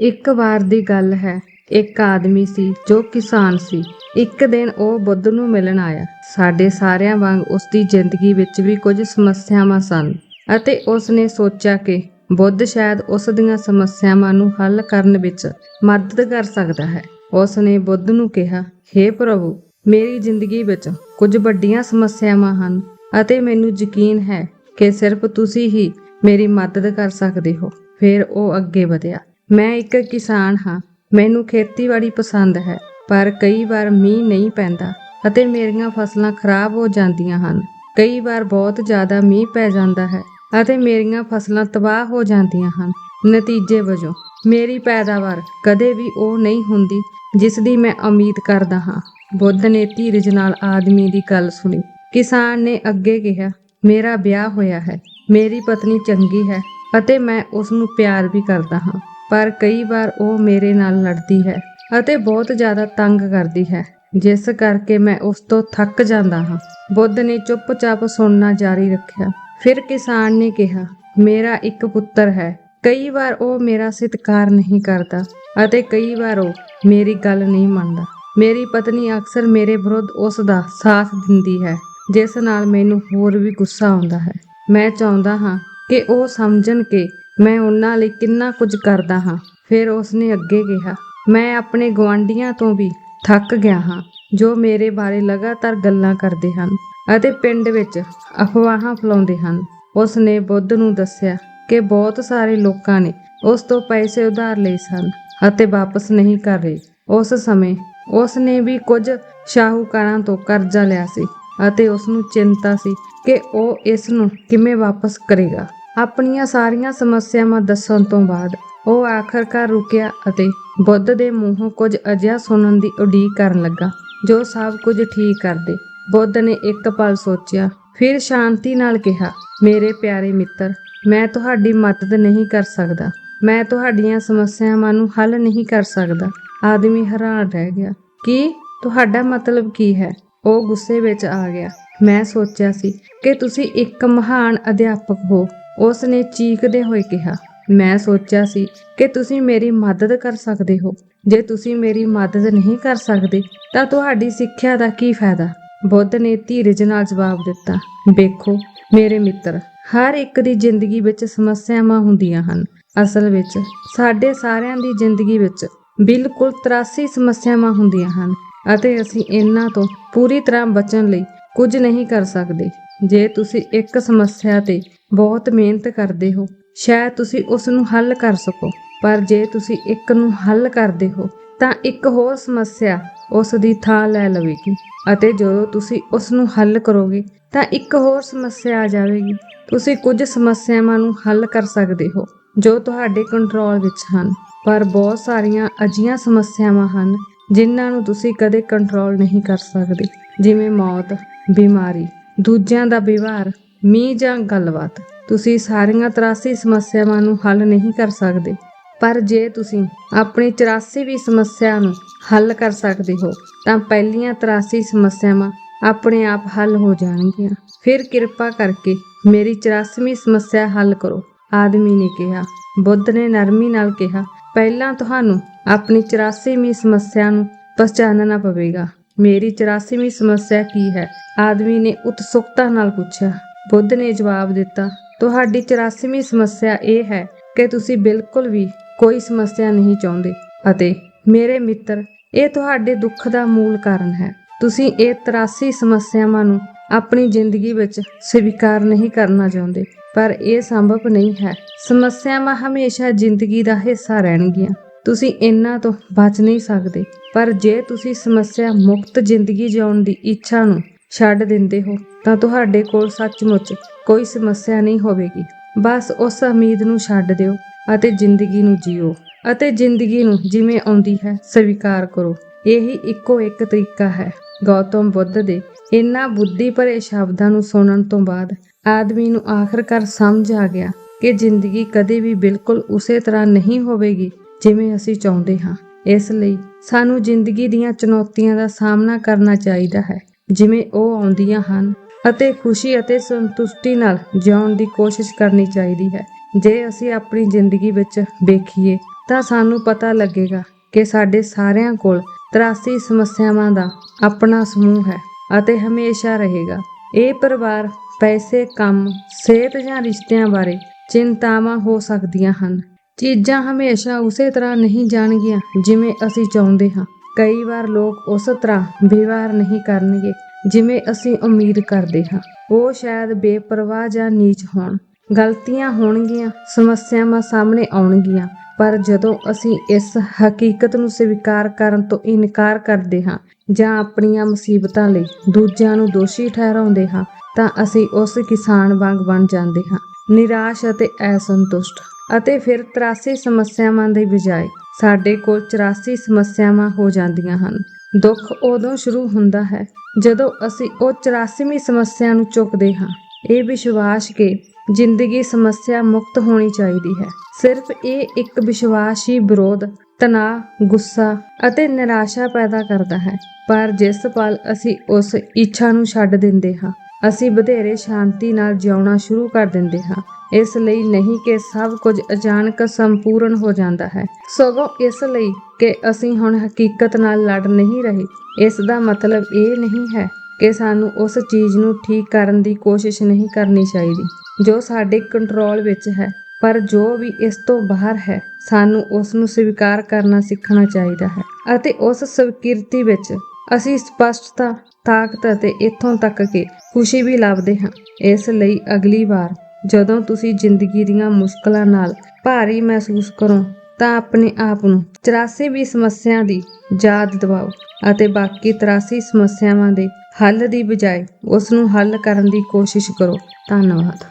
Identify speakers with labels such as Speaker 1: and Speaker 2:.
Speaker 1: ਇੱਕ ਵਾਰ ਦੀ ਗੱਲ ਹੈ। ਇੱਕ ਆਦਮੀ ਸੀ, ਜੋ ਕਿਸਾਨ ਸੀ। ਇੱਕ ਦਿਨ ਉਹ ਬੁੱਧ ਨੂੰ ਮਿਲਣ ਆਇਆ। ਸਾਡੇ ਸਾਰਿਆਂ ਵਾਂਗ ਉਸ ਦੀ ਜ਼ਿੰਦਗੀ ਵਿੱਚ ਵੀ ਕੁਝ ਸਮੱਸਿਆਵਾਂ ਸਨ ਅਤੇ ਉਸ ਨੇ ਸੋਚਿਆ ਕਿ ਬੁੱਧ ਸ਼ਾਇਦ ਉਸ ਦੀਆਂ ਸਮੱਸਿਆਵਾਂ ਨੂੰ ਹੱਲ ਕਰਨ ਵਿੱਚ ਮਦਦ ਕਰ ਸਕਦਾ ਹੈ। ਉਸ ਨੇ ਬੁੱਧ ਨੂੰ ਕਿਹਾ हे ਪ੍ਰਭੂ, ਮੇਰੀ ਜ਼ਿੰਦਗੀ ਵਿੱਚ ਕੁਝ ਵੱਡੀਆਂ ਸਮੱਸਿਆਵਾਂ ਹਨ ਅਤੇ ਮੈਨੂੰ ਯਕੀਨ ਹੈ ਕਿ ਸਿਰਫ ਤੁਸੀਂ ਹੀ ਮੇਰੀ ਮਦਦ ਕਰ ਸਕਦੇ ਹੋ। ਫਿਰ ਉਹ ਅੱਗੇ ਵਧਿਆ ਮੈਂ ਇੱਕ ਕਿਸਾਨ ਹਾਂ। ਮੈਨੂੰ ਖੇਤੀਬਾੜੀ ਪਸੰਦ ਹੈ, ਪਰ ਕਈ ਵਾਰ ਮੀਂਹ ਨਹੀਂ ਪੈਂਦਾ ਅਤੇ ਮੇਰੀਆਂ ਫਸਲਾਂ ਖਰਾਬ ਹੋ ਜਾਂਦੀਆਂ ਹਨ। ਕਈ ਵਾਰ ਬਹੁਤ ਜ਼ਿਆਦਾ ਮੀਂਹ ਪੈ ਜਾਂਦਾ ਹੈ ਅਤੇ ਮੇਰੀਆਂ ਫਸਲਾਂ ਤਬਾਹ ਹੋ ਜਾਂਦੀਆਂ ਹਨ। ਨਤੀਜੇ ਵਜੋਂ, ਮੇਰੀ ਪੈਦਾਵਾਰ ਕਦੇ ਵੀ ਉਹ ਨਹੀਂ ਹੁੰਦੀ ਜਿਸ ਦੀ ਮੈਂ ਉਮੀਦ ਕਰਦਾ ਹਾਂ। ਬੁੱਧ ਨੇ ਧੀਰਜ ਨਾਲ ਆਦਮੀ ਦੀ ਗੱਲ ਸੁਣੀ। ਕਿਸਾਨ ਨੇ ਅੱਗੇ ਕਿਹਾ, ਮੇਰਾ ਵਿਆਹ ਹੋਇਆ ਹੈ, ਮੇਰੀ ਪਤਨੀ ਚੰਗੀ ਹੈ ਅਤੇ ਮੈਂ ਉਸ ਨੂੰ ਪਿਆਰ ਵੀ ਕਰਦਾ ਹਾਂ। ਪਰ ਕਈ ਵਾਰ ਉਹ ਮੇਰੇ ਨਾਲ ਲੜਦੀ ਹੈ ਅਤੇ ਬਹੁਤ ਜ਼ਿਆਦਾ ਤੰਗ ਕਰਦੀ ਹੈ। ਜਿਸ ਕਰਕੇ ਮੈਂ ਉਸ ਤੋਂ ਥੱਕ ਜਾਂਦਾ ਹਾਂ। ਬੁੱਧ ਨੇ ਚੁੱਪਚਾਪ ਸੁਣਨਾ ਜਾਰੀ ਰੱਖਿਆ। ਫਿਰ ਕਿਸਾਨ ਨੇ ਕਿਹਾ, ਮੇਰਾ ਇੱਕ ਪੁੱਤਰ ਹੈ। ਕਈ ਵਾਰ ਉਹ ਮੇਰਾ ਸਤਿਕਾਰ ਨਹੀਂ ਕਰਦਾ ਅਤੇ ਕਈ ਵਾਰ ਉਹ ਮੇਰੀ ਗੱਲ ਨਹੀਂ ਮੰਨਦਾ। ਮੇਰੀ ਪਤਨੀ ਅਕਸਰ ਮੇਰੇ ਵਿਰੁੱਧ ਉਸ ਦਾ ਸਾਥ ਦਿੰਦੀ ਹੈ, ਜਿਸ ਨਾਲ ਮੈਨੂੰ ਹੋਰ ਵੀ ਗੁੱਸਾ ਆਉਂਦਾ ਹੈ। ਮੈਂ ਚਾਹੁੰਦਾ ਹਾਂ ਕਿ ਉਹ ਸਮਝਣ ਕਿ ਮੈਂ ਉਹਨਾਂ ਲਈ ਕਿੰਨਾ ਕੁਝ ਕਰਦਾ ਹਾਂ। ਫਿਰ ਉਸਨੇ ਅੱਗੇ ਕਿਹਾ, ਮੈਂ ਆਪਣੇ ਗਵਾਂਢੀਆਂ ਤੋਂ ਵੀ ਥੱਕ ਗਿਆ ਹਾਂ, ਜੋ ਮੇਰੇ ਬਾਰੇ ਲਗਾਤਾਰ ਗੱਲਾਂ ਕਰਦੇ ਹਨ ਅਤੇ ਪਿੰਡ ਵਿੱਚ ਅਫਵਾਹਾਂ ਫੈਲਾਉਂਦੇ ਹਨ। ਉਸ ਨੇ ਬੁੱਧ ਨੂੰ ਦੱਸਿਆ ਕਿ ਬਹੁਤ ਸਾਰੇ ਲੋਕਾਂ ਨੇ ਉਸ ਤੋਂ ਪੈਸੇ ਉਧਾਰ ਲਏ ਸਨ ਅਤੇ ਵਾਪਸ ਨਹੀਂ ਕਰ ਰਹੇ। ਉਸ ਸਮੇਂ ਉਸ ਨੇ ਵੀ ਕੁਝ ਸ਼ਾਹੂਕਾਰਾਂ ਤੋਂ ਕਰਜ਼ਾ ਲਿਆ ਸੀ ਅਤੇ ਉਸ ਨੂੰ ਚਿੰਤਾ ਸੀ ਕਿ ਉਹ ਇਸ ਨੂੰ ਕਿਵੇਂ ਵਾਪਸ ਕਰੇਗਾ। ਆਪਣੀਆਂ ਸਾਰੀਆਂ ਸਮੱਸਿਆਵਾਂ ਦੱਸਣ ਤੋਂ ਬਾਅਦ ਉਹ ਆਖਰਕਾਰ ਰੁਕਿਆ ਅਤੇ ਬੁੱਧ ਦੇ ਮੂੰਹੋਂ ਕੁਝ ਅਜਿਹਾ ਸੁਣਨ ਦੀ ਉਡੀਕ ਕਰਨ ਲੱਗਾ, ਜੋ ਸਭ ਕੁਝ ਠੀਕ ਕਰ ਦੇ ਬੁੱਧ ਨੇ ਇੱਕ ਪਲ ਸੋਚਿਆ, ਫਿਰ ਸ਼ਾਂਤੀ ਨਾਲ ਕਿਹਾ, ਮੇਰੇ ਪਿਆਰੇ ਮਿੱਤਰ, ਮੈਂ ਤੁਹਾਡੀ ਮਦਦ ਨਹੀਂ ਕਰ ਸਕਦਾ। ਮੈਂ ਤੁਹਾਡੀਆਂ ਸਮੱਸਿਆਵਾਂ ਨੂੰ ਹੱਲ ਨਹੀਂ ਕਰ ਸਕਦਾ। ਆਦਮੀ ਹੈਰਾਨ ਰਹਿ ਗਿਆ। ਕੀ? ਤੁਹਾਡਾ ਮਤਲਬ ਕੀ ਹੈ? ਉਹ ਗੁੱਸੇ ਵਿੱਚ ਆ ਗਿਆ। ਮੈਂ ਸੋਚਿਆ ਸੀ ਕਿ ਤੁਸੀਂ ਇੱਕ ਮਹਾਨ ਅਧਿਆਪਕ ਹੋ। ਉਸ ਨੇ ਚੀਕਦੇ ਹੋਏ ਕਿਹਾ, ਮੈਂ ਸੋਚਿਆ ਸੀ ਕਿ ਤੁਸੀਂ ਮੇਰੀ ਮਦਦ ਕਰ ਸਕਦੇ ਹੋ। ਜੇ ਤੁਸੀਂ ਮੇਰੀ ਮਦਦ ਨਹੀਂ ਕਰ ਸਕਦੇ, ਤਾਂ ਤੁਹਾਡੀ ਸਿੱਖਿਆ ਦਾ ਕੀ ਫਾਇਦਾ? ਬੁੱਧ ਨੇ ਧੀਰਜ ਨਾਲ ਜਵਾਬ ਦਿੱਤਾ, ਵੇਖੋ ਮੇਰੇ ਮਿੱਤਰ, ਹਰ ਇੱਕ ਦੀ ਜ਼ਿੰਦਗੀ ਵਿੱਚ ਸਮੱਸਿਆਵਾਂ ਹੁੰਦੀਆਂ ਹਨ। ਅਸਲ ਵਿੱਚ ਸਾਡੇ ਸਾਰਿਆਂ ਦੀ ਜ਼ਿੰਦਗੀ ਵਿੱਚ ਬਿਲਕੁਲ 83 ਸਮੱਸਿਆਵਾਂ ਹੁੰਦੀਆਂ ਹਨ ਅਤੇ ਅਸੀਂ ਇਹਨਾਂ ਤੋਂ ਪੂਰੀ ਤਰ੍ਹਾਂ ਬਚਣ ਲਈ ਕੁਝ ਨਹੀਂ ਕਰ ਸਕਦੇ। ਜੇ ਤੁਸੀਂ ਇੱਕ ਸਮੱਸਿਆ ਤੇ ਬਹੁਤ ਮਿਹਨਤ ਕਰਦੇ ਹੋ। ਸ਼ਾਇਦ ਤੁਸੀਂ ਉਸ ਨੂੰ ਹੱਲ ਕਰ ਸਕੋ, ਪਰ ਜੇ ਤੁਸੀਂ ਇੱਕ ਨੂੰ ਹੱਲ ਕਰਦੇ ਹੋ, ਤਾਂ ਇੱਕ ਹੋਰ ਸਮੱਸਿਆ ਉਸ ਦੀ ਥਾਂ ਲੈ ਲਵੇਗੀ। ਅਤੇ ਜਦੋਂ ਤੁਸੀਂ ਉਸ ਨੂੰ ਹੱਲ ਕਰੋਗੇ, ਤਾਂ ਇੱਕ ਹੋਰ ਸਮੱਸਿਆ ਆ ਜਾਵੇਗੀ। ਤੁਸੀਂ ਕੁਝ ਸਮੱਸਿਆਵਾਂ ਨੂੰ ਹੱਲ ਕਰ ਸਕਦੇ ਹੋ, ਜੋ ਤੁਹਾਡੇ ਕੰਟਰੋਲ ਵਿੱਚ ਹਨ। ਪਰ ਬਹੁਤ ਸਾਰੀਆਂ ਅਜੀਆਂ ਸਮੱਸਿਆਵਾਂ ਹਨ, ਜਿਨ੍ਹਾਂ ਨੂੰ ਤੁਸੀਂ ਕਦੇ ਕੰਟਰੋਲ ਨਹੀਂ ਕਰ ਸਕਦੇ। ਜਿਵੇਂ ਮੌਤ, ਬਿਮਾਰੀ, ਦੂਜਿਆਂ ਦਾ ਵਿਵਹਾਰ ਮੀਂਹ ਜਾਂ ਗੱਲਬਾਤ, ਤੁਸੀਂ ਸਾਰੀਆਂ 83 ਸਮੱਸਿਆਵਾਂ ਨੂੰ ਹੱਲ ਨਹੀਂ ਕਰ ਸਕਦੇ। ਪਰ ਜੇ ਤੁਸੀਂ ਆਪਣੀ 84ਵੀਂ ਸਮੱਸਿਆ ਨੂੰ ਹੱਲ ਕਰ ਸਕਦੇ ਹੋ, ਤਾਂ ਪਹਿਲੀਆਂ 83 ਸਮੱਸਿਆਵਾਂ ਆਪਣੇ ਆਪ ਹੱਲ ਹੋ ਜਾਣਗੀਆਂ। ਫਿਰ ਕਿਰਪਾ ਕਰਕੇ ਮੇਰੀ 84ਵੀਂ ਸਮੱਸਿਆ ਹੱਲ ਕਰੋ, ਆਦਮੀ ਨੇ ਕਿਹਾ, ਬੁੱਧ ਨੇ ਨਰਮੀ ਨਾਲ ਕਿਹਾ, ਪਹਿਲਾਂ ਤੁਹਾਨੂੰ ਆਪਣੀ 84ਵੀਂ ਸਮੱਸਿਆ ਨੂੰ ਪਛਾਣਨਾ ਪਵੇਗਾ। ਮੇਰੀ 84ਵੀਂ ਸਮੱਸਿਆ ਕੀ ਹੈ? ਆਦਮੀ ਨੇ ਉਤਸੁਕਤਾ ਨਾਲ ਪੁੱਛਿਆ। ਬੁੱਧ ਨੇ ਜਵਾਬ ਦਿੱਤਾ, ਤੁਹਾਡੀ 84ਵੀਂ ਸਮੱਸਿਆ ਇਹ ਹੈ ਕਿ ਤੁਸੀਂ ਬਿਲਕੁਲ ਵੀ ਕੋਈ ਸਮੱਸਿਆ ਨਹੀਂ ਚਾਹੁੰਦੇ ਅਤੇ ਮੇਰੇ ਮਿੱਤਰ, ਇਹ ਤੁਹਾਡੇ ਦੁੱਖ ਦਾ ਮੂਲ ਕਾਰਨ ਹੈ। ਤੁਸੀਂ ਇਹ 83 ਸਮੱਸਿਆਵਾਂ ਨੂੰ ਆਪਣੀ ਜ਼ਿੰਦਗੀ ਵਿੱਚ ਸਵੀਕਾਰ ਨਹੀਂ ਕਰਨਾ ਚਾਹੁੰਦੇ, ਪਰ ਇਹ ਸੰਭਵ ਨਹੀਂ ਹੈ। ਸਮੱਸਿਆਵਾਂ ਹਮੇਸ਼ਾ ਜ਼ਿੰਦਗੀ ਦਾ ਹਿੱਸਾ ਰਹਿਣਗੀਆਂ। ਤੁਸੀਂ ਇਹਨਾਂ ਤੋਂ ਬਚ ਨਹੀਂ ਸਕਦੇ, ਪਰ ਜੇ ਤੁਸੀਂ ਸਮੱਸਿਆ ਮੁਕਤ ਜ਼ਿੰਦਗੀ ਜਿਉਣ ਦੀ ਇੱਛਾ ਨੂੰ ਛੱਡ ਦਿੰਦੇ ਹੋ, ਤਾਂ ਤੁਹਾਡੇ ਕੋਲ ਸੱਚਮੁੱਚ ਕੋਈ ਸਮੱਸਿਆ ਨਹੀਂ ਹੋਵੇਗੀ। ਬਸ ਉਸ ਉਮੀਦ ਨੂੰ ਛੱਡ ਦਿਓ ਅਤੇ ਜ਼ਿੰਦਗੀ ਨੂੰ ਜੀਓ ਅਤੇ ਜ਼ਿੰਦਗੀ ਨੂੰ ਜਿਵੇਂ ਆਉਂਦੀ ਹੈ, ਸਵੀਕਾਰ ਕਰੋ। ਇਹੀ ਇੱਕੋ ਇੱਕ ਤਰੀਕਾ ਹੈ। ਗੌਤਮ ਬੁੱਧ ਦੇ ਇਨ੍ਹਾਂ ਬੁੱਧੀ ਭਰੇ ਸ਼ਬਦਾਂ ਨੂੰ ਸੁਣਨ ਤੋਂ ਬਾਅਦ ਆਦਮੀ ਨੂੰ ਆਖਰਕਾਰ ਸਮਝ ਆ ਗਿਆ ਕਿ ਜ਼ਿੰਦਗੀ ਕਦੇ ਵੀ ਬਿਲਕੁਲ ਉਸੇ ਤਰ੍ਹਾਂ ਨਹੀਂ ਹੋਵੇਗੀ ਜਿਵੇਂ ਅਸੀਂ ਚਾਹੁੰਦੇ ਹਾਂ। ਇਸ ਲਈ ਸਾਨੂੰ ਜ਼ਿੰਦਗੀ ਦੀਆਂ ਚੁਣੌਤੀਆਂ ਦਾ ਸਾਹਮਣਾ ਕਰਨਾ ਚਾਹੀਦਾ ਹੈ। ਜਿਵੇਂ ਉਹ ਆਉਂਦੀਆਂ ਹਨ ਅਤੇ ਖੁਸ਼ੀ ਅਤੇ ਸੰਤੁਸ਼ਟੀ ਨਾਲ ਜਿਉਣ ਦੀ ਕੋਸ਼ਿਸ਼ ਕਰਨੀ ਚਾਹੀਦੀ ਹੈ। ਜੇ ਅਸੀਂ ਆਪਣੀ ਜ਼ਿੰਦਗੀ ਵਿੱਚ ਵੇਖੀਏ ਤਾਂ ਸਾਨੂੰ ਪਤਾ ਲੱਗੇਗਾ ਕਿ ਸਾਡੇ ਸਾਰਿਆਂ ਕੋਲ 83 ਸਮੱਸਿਆਵਾਂ ਦਾ ਆਪਣਾ ਸਮੂਹ ਹੈ ਅਤੇ ਹਮੇਸ਼ਾ ਰਹੇਗਾ। ਇਹ ਪਰਿਵਾਰ, ਪੈਸੇ, ਕੰਮ, ਸਿਹਤ ਜਾਂ ਰਿਸ਼ਤਿਆਂ ਬਾਰੇ ਚਿੰਤਾਵਾਂ ਹੋ ਸਕਦੀਆਂ ਹਨ। ਚੀਜ਼ਾਂ ਹਮੇਸ਼ਾ ਉਸੇ ਤਰ੍ਹਾਂ ਨਹੀਂ ਜਾਣਗੀਆਂ ਜਿਵੇਂ ਅਸੀਂ ਚਾਹੁੰਦੇ ਹਾਂ। ਕਈ ਵਾਰ ਲੋਕ ਉਸ ਤਰ੍ਹਾਂ ਵਿਵਹਾਰ ਨਹੀਂ ਕਰਨਗੇ ਜਿਵੇਂ ਅਸੀਂ ਉਮੀਦ ਕਰਦੇ ਹਾਂ। ਉਹ ਸ਼ਾਇਦ ਬੇਪਰਵਾਹ ਜਾਂ ਨੀਚ ਹੋਣ। ਗਲਤੀਆਂ ਹੋਣਗੀਆਂ, ਸਮੱਸਿਆਵਾਂ ਸਾਹਮਣੇ ਆਉਣਗੀਆਂ, ਪਰ ਜਦੋਂ ਅਸੀਂ ਇਸ ਹਕੀਕਤ ਨੂੰ ਸਵੀਕਾਰ ਕਰਨ ਤੋਂ ਇਨਕਾਰ ਕਰਦੇ ਹਾਂ ਜਾਂ ਆਪਣੀਆਂ ਮੁਸੀਬਤਾਂ ਲਈ ਦੂਜਿਆਂ ਨੂੰ ਦੋਸ਼ੀ ਠਹਿਰਾਉਂਦੇ ਹਾਂ, ਤਾਂ ਅਸੀਂ ਉਸ ਕਿਸਾਨ ਵਾਂਗ ਬਣ ਜਾਂਦੇ ਹਾਂ। ਨਿਰਾਸ਼ ਅਤੇ ਅਸੰਤੁਸ਼ਟ ਅਤੇ ਫਿਰ 83 ਸਮੱਸਿਆਵਾਂ ਦੇ ਬਜਾਏ ਸਾਡੇ ਕੋਲ 84 ਸਮੱਸਿਆਵਾਂ ਹੋ ਜਾਂਦੀਆਂ ਹਨ। ਦੁੱਖ ਉਦੋਂ ਸ਼ੁਰੂ ਹੁੰਦਾ ਹੈ ਜਦੋਂ ਅਸੀਂ ਉਹ 84ਵੀਂ ਸਮੱਸਿਆ ਨੂੰ ਚੁੱਕਦੇ ਹਾਂ। ਇਹ ਵਿਸ਼ਵਾਸ ਕਿ ਜ਼ਿੰਦਗੀ ਸਮੱਸਿਆ ਮੁਕਤ ਹੋਣੀ ਚਾਹੀਦੀ ਹੈ। ਸਿਰਫ ਇਹ ਇੱਕ ਵਿਸ਼ਵਾਸ ਹੀ ਵਿਰੋਧ, ਤਣਾਅ, ਗੁੱਸਾ ਅਤੇ ਨਿਰਾਸ਼ਾ ਪੈਦਾ ਕਰਦਾ ਹੈ। ਪਰ ਜਿਸ ਪਲ ਅਸੀਂ ਉਸ ਇੱਛਾ ਨੂੰ ਛੱਡ ਦਿੰਦੇ ਹਾਂ ਅਸੀਂ ਵਧੇਰੇ ਸ਼ਾਂਤੀ ਨਾਲ ਜਿਉਣਾ ਸ਼ੁਰੂ ਕਰ ਦਿੰਦੇ ਹਾਂ। ਇਸ ਲਈ ਨਹੀਂ ਕਿ ਸਭ ਕੁਝ ਅਚਾਨਕ ਸੰਪੂਰਨ ਹੋ ਜਾਂਦਾ ਹੈ। ਸਗੋਂ ਇਸ ਲਈ ਕਿ ਅਸੀਂ ਹੁਣ ਹਕੀਕਤ ਨਾਲ ਲੜ ਨਹੀਂ ਰਹੇ। ਇਸ ਦਾ ਮਤਲਬ ਇਹ ਨਹੀਂ ਹੈ ਕਿ ਸਾਨੂੰ ਉਸ ਚੀਜ਼ ਨੂੰ ਠੀਕ ਕਰਨ ਦੀ ਕੋਸ਼ਿਸ਼ ਨਹੀਂ ਕਰਨੀ ਚਾਹੀਦੀ, ਜੋ ਸਾਡੇ ਕੰਟਰੋਲ ਵਿੱਚ ਹੈ। ਪਰ ਜੋ ਵੀ ਇਸ ਤੋਂ ਬਾਹਰ ਹੈ, ਸਾਨੂੰ ਉਸ ਨੂੰ ਸਵੀਕਾਰ ਕਰਨਾ ਸਿੱਖਣਾ ਚਾਹੀਦਾ ਹੈ ਅਤੇ ਉਸ ਸਵੀਕ੍ਰਿਤੀ ਵਿੱਚ ਅਸੀਂ ਸਪਸ਼ਟਤਾ ਤਾਕਤ ਅਤੇ ਇੱਥੋਂ ਤੱਕ ਕਿ ਖੁਸ਼ੀ ਵੀ ਲੱਭਦੇ ਹਾਂ। ਇਸ ਲਈ ਅਗਲੀ ਵਾਰ ਜਦੋਂ ਤੁਸੀਂ ਜ਼ਿੰਦਗੀ ਦੀਆਂ ਮੁਸ਼ਕਲਾਂ ਨਾਲ ਭਾਰੀ ਮਹਿਸੂਸ ਕਰੋ, ਤਾਂ ਆਪਣੇ ਆਪ ਨੂੰ 84ਵੀਂ ਸਮੱਸਿਆ ਦੀ ਯਾਦ ਦਿਵਾਓ ਅਤੇ ਬਾਕੀ 83 ਸਮੱਸਿਆਵਾਂ ਦੇ ਹੱਲ ਦੀ ਬਜਾਏ ਉਸ ਨੂੰ ਹੱਲ ਕਰਨ ਦੀ ਕੋਸ਼ਿਸ਼ ਕਰੋ। ਧੰਨਵਾਦ।